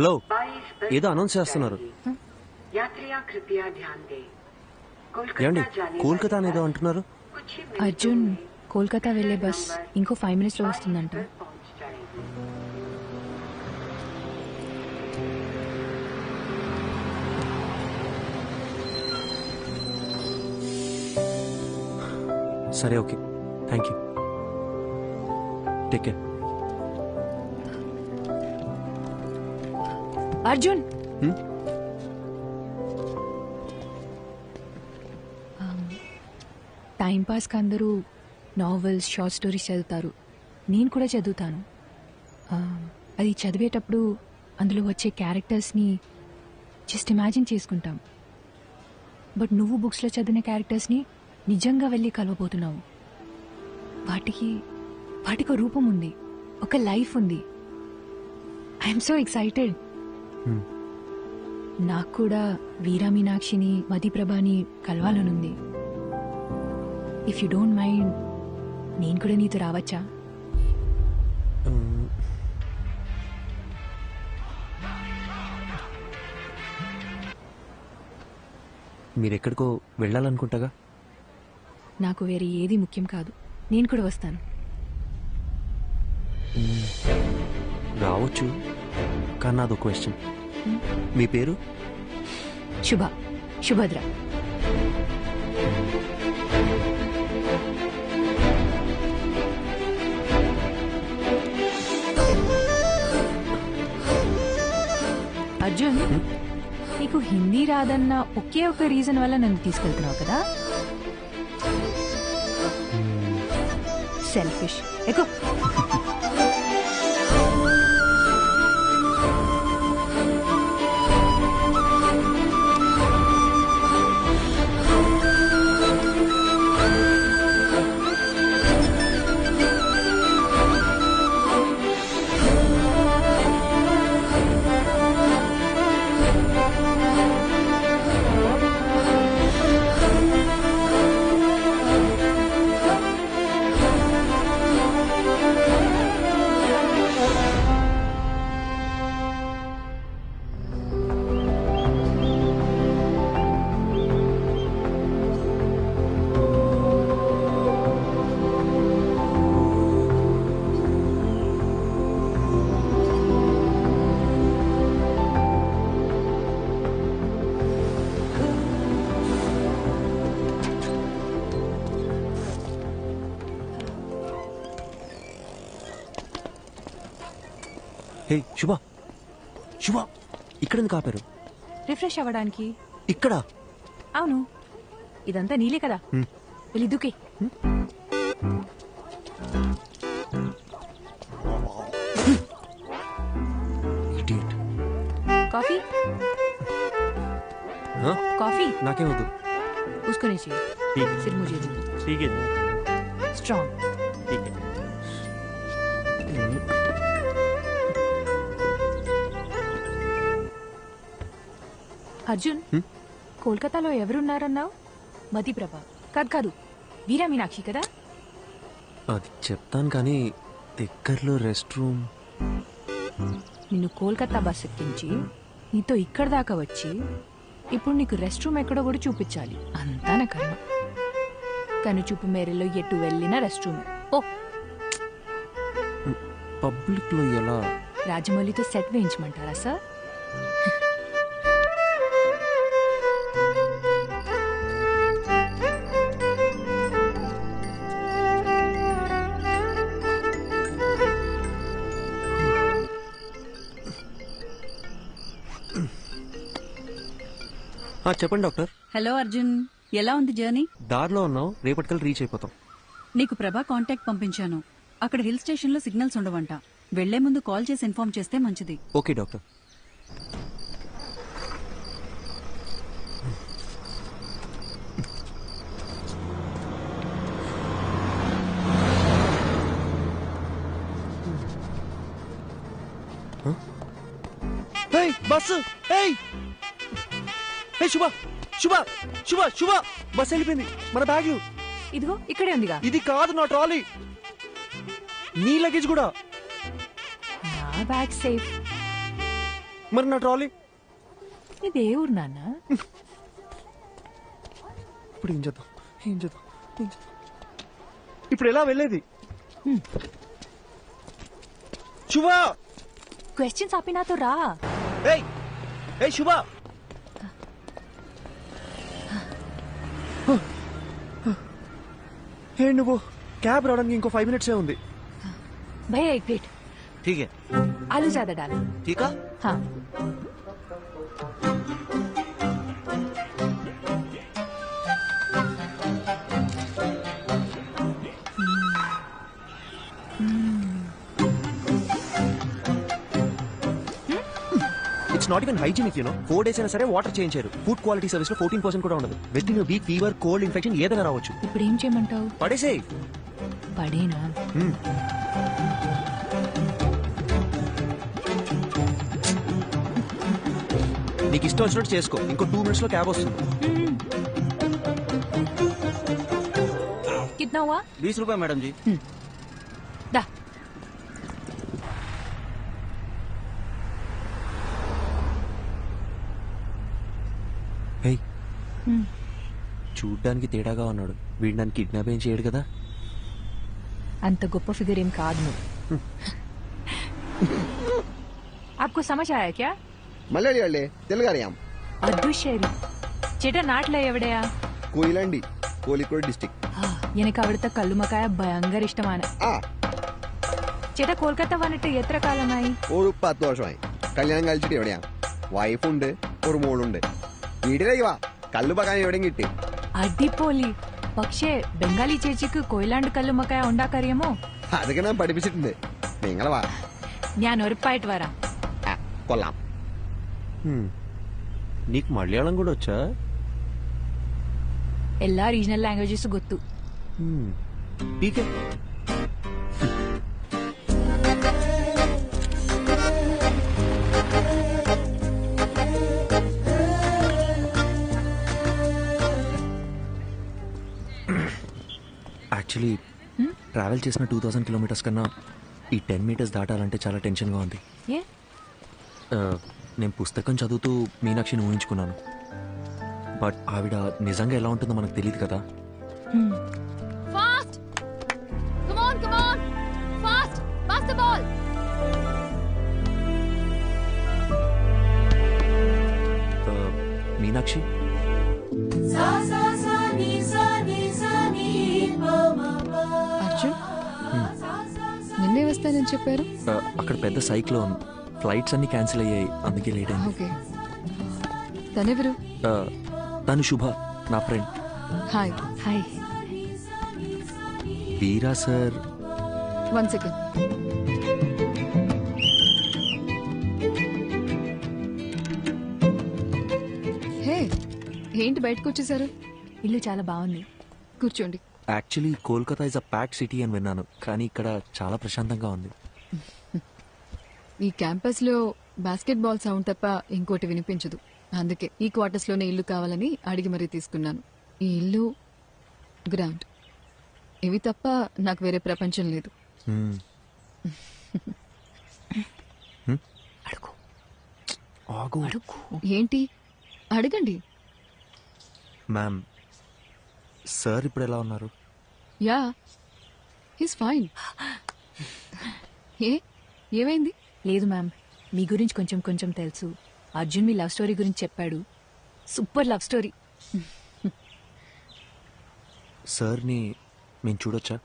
Hello ఏదో announce చేస్తున్నారు. ఏమండి కోల్కతా అనేదో అంటున్నారు? అర్జున్ కోల్కతా వెళ్ళే బస్ ఇంకో ఫైవ్ మినిట్స్లో వస్తుందంట. సరే okay. Thank you take care Arjun. Hmm? Time పాస్కి అందరూ నావెల్స్ షార్ట్ స్టోరీస్ చదువుతారు. నేను కూడా చదువుతాను. అది చదివేటప్పుడు అందులో వచ్చే క్యారెక్టర్స్ని జస్ట్ ఇమాజిన్ చేసుకుంటాం. బట్ నువ్వు బుక్స్లో చదివిన క్యారెక్టర్స్ని నిజంగా వెళ్ళి కలవబోతున్నావు. వాటికి వాటికి ఒక రూపం ఉంది. ఒక లైఫ్ ఉంది. I'm so excited. నాకు కూడా వీరా మీనాక్షిని మధిప్రభని కలవాలనుంది. ఇఫ్ యు డోంట్ మైండ్ నేను కూడా నీతో రావచ్చా? మీరు ఎక్కడికో వెళ్ళాలనుకుంటాగా? నాకు వేరే ఏది ముఖ్యం కాదు. నేను కూడా వస్తాను. రావచ్చు. కానీ నాదో క్వశ్చన్ మీ పేరు? శుభ. శుభద్ర. అర్జున్ నీకు హిందీ రాదన్న ఒకే ఒక రీజన్ వల్ల నన్ను తీసుకెళ్తున్నావు కదా? సెల్ఫిష్ ఎక్కువ హే శుభ శుభ ఇక్కడ ఎందుకు ఆపారు రిఫ్రెష్ అవ్వడానికి ఇక్కడ అవును ఇదంతా నీలే కదా హ్మ్. వెళ్ళి దుకే ఇడియట్ కాఫీ కాఫీ నాకేం వద్దు उसको नहीं चाहिए ठीक सिर्फ मुझे दो ठीक है स्ट्रॉन्ग అర్జున్? కోల్కతాలో ఎవరున్నారన్నావు? మధిప్రభ. కాదు కాదు. వీరా మీనాక్షి కదా? అది చెప్తాను కానీ దగ్గరలో రెస్ట్ రూమ్ నిన్ను కోల్కతా బస్ ఎక్కించి నీతో ఇక్కడ దాకా వచ్చి ఇప్పుడు నీకు రెస్ట్ రూమ్ ఎక్కడో కూడా చూపించాలి. అంతా నా కర్మ. కను చూపు మేరలో ఎటు వెళ్ళినా రెస్ట్ రూమ్ ఓ! పబ్లిక్లో ఎలా? రాజమౌళితో సెట్ వేయించమంటారా సార్? చెప్పండి డాక్టర్. హలో అర్జున్ ఎలా ఉంది జర్నీ? దారిలో ఉన్నాం రేపటికల్ రీచ్ అయిపోతాం. నీకు ప్రభా కాంటాక్ట్ పంపించాను. అక్కడ హిల్ స్టేషన్లో సిగ్నల్స్ ఉండవంట. వెళ్ళే ముందు కాల్ చేసి ఇన్ఫార్మ్ చేస్తే మంచిది. Okay doctor. ఏయ్ బస్సు! ఏయ్ శుభ శుభ శుభ శుభ. బస్ వెళ్ళిపోయింది. మన బ్యాగ్ ఇదిగో ఇక్కడే ఉందిగా. ఇది కాదు నా ట్రాలీ. నీ లగేజ్ కూడా. నా బ్యాగ్ సేఫ్. మరి నా ట్రాలీ? ఇది ఏ ఊరు నాన్న? ఇప్పుడు ఏం చేద్దాం? ఏం చేద్దాం? ఏం చేద్దాం? ఇప్పుడు ఎలా వెళ్ళేది? శుభ! క్వశ్చన్స్ ఆపి నాతో రా. ఏయ్! ఏయ్ శుభ! ఏ నువ్వు క్యాబ్ రావడానికి ఇంకో ఫైవ్ మినిట్సే ఉంది भैया एक प्लेट ठीक है आलू ज्यादा डालो ठीक है हाँ it's not even hygienic you know four days అయినా సరే వాటర్ చేంజ్ చేయరు ఫుడ్ క్వాలిటీ సర్వీస్ లో ఫోర్టీన్ పర్సెంట్ కూడా ఉండదు within week fever cold infection ఏదైనా రావచ్చు ఇప్పుడు ఏం చేయమంటావు పడేసే పడేనా నీకు ఇష్టం వచ్చినట్టు చేసుకో ఇంకో టూ మినిట్స్ లో క్యాబ్ వస్తుంది कितना हुआ बीस रुपए मैडम जी చూడ్డానికి తేడాగా ఉన్నాడు వీడు నన్ను కిడ్నాప్ ఏం చేయడు కదా అంత గొప్ప ఫిగర్ ఏం కాదు నువ్వు आपको समझ आया क्या മലയാളി അല്ലേ തെലുങ്ക് അറിയാം അദുശേരി ചേട്ടാ നാട്ടിലെ എവിടെയാ കൊയിലാണ്ടി കോഴിക്കോട് ഡിസ്ട്രിക്ട് ആ, എനിക്ക് അവിടുത്തെ കല്ലുമക്കായ ഭയങ്കര ഇഷ്ടമാണ് ആ ചേട്ടാ കൊൽക്കത്ത വന്നിട്ട് എത്ര കാലമായി ഒരു പത്ത് വർഷമായി കല്യാണം കഴിച്ചിട്ട് എവിടെയാ വൈഫുണ്ട് ഒരു മോളുണ്ട് വീട്ടിലേക്ക് വാ കല്ല് പകാൻ എവിടെയും കിട്ടി അടിപൊളി പക്ഷേ ബംഗാളി ചേച്ചിക്ക് കൊയിലാണ്ട് കല്ലുമൊക്കെ ഉണ്ടാക്കറിയാമോ അതൊക്കെ ഞാൻ പഠിപ്പിച്ചിട്ടുണ്ട് നിങ്ങൾ വാ ഞാൻ ഉറപ്പായിട്ട് വരാം കൊള്ളാം నీకు మలయాళం కూడా వచ్చా ఎలా రీజనల్ లాంగ్వేజెస్ గొత్తు పీకే ట్రావెల్ చేసిన టూ థౌసండ్ కిలోమీటర్స్ కన్నా ఈ టెన్ మీటర్స్ దాటాలంటే చాలా టెన్షన్గా ఉంది ఏ ఆ, నేను పుస్తకం చదువుతూ మీనాక్షిని ఊహించుకున్నాను బట్ ఆవిడ నిజంగా ఎలా ఉంటుందో మనకు తెలియదు కదా Fast! Come on, come on! Fast! Pass the ball! ఆ, మీనాక్షి వస్తానని చెప్పారు? అక్కడ పెద్ద సైక్లోన్ ఫ్లైట్స్ అన్ని క్యాన్సిల్ అయ్యాయి. అందుకే లేట్ అయింది. ఓకే. తనెవరు? ఆ, తను శుభ నా friend. Hi. Hi. Veera sir. One second. Hey ఏంటి బయటకు వచ్చేసారు? ఇల్లు చాలా బాగుంది. కూర్చోండి. Actually Kolkata is a pack city అని విన్నాను కానీ ఇక్కడ చాలా ప్రశాంతంగా ఉంది. ఈ క్యాంపస్లో బాస్కెట్ బాల్ సౌండ్ తప్ప ఇంకోటి వినిపించదు. అందుకే ఈ క్వార్టర్స్లోనే ఇల్లు కావాలని అడిగి మరీ తీసుకున్నాను. ఈ ఇల్లు గ్రౌండ్ ఇవి తప్ప నాకు వేరే ప్రపంచం లేదు. అడుగు. ఆగు. అడుగు. ఏంటి? అడగండి. మ్యామ్ సార్ ఇప్పుడు ఎలా ఉన్నారు? Yeah he's fine. ఏ ఏమైంది? లేదు మ్యామ్ మీ గురించి కొంచెం కొంచెం తెలుసు. అర్జున్ మీ లవ్ స్టోరీ గురించి చెప్పాడు. Super love story. సార్ని మేము చూడొచ్చా?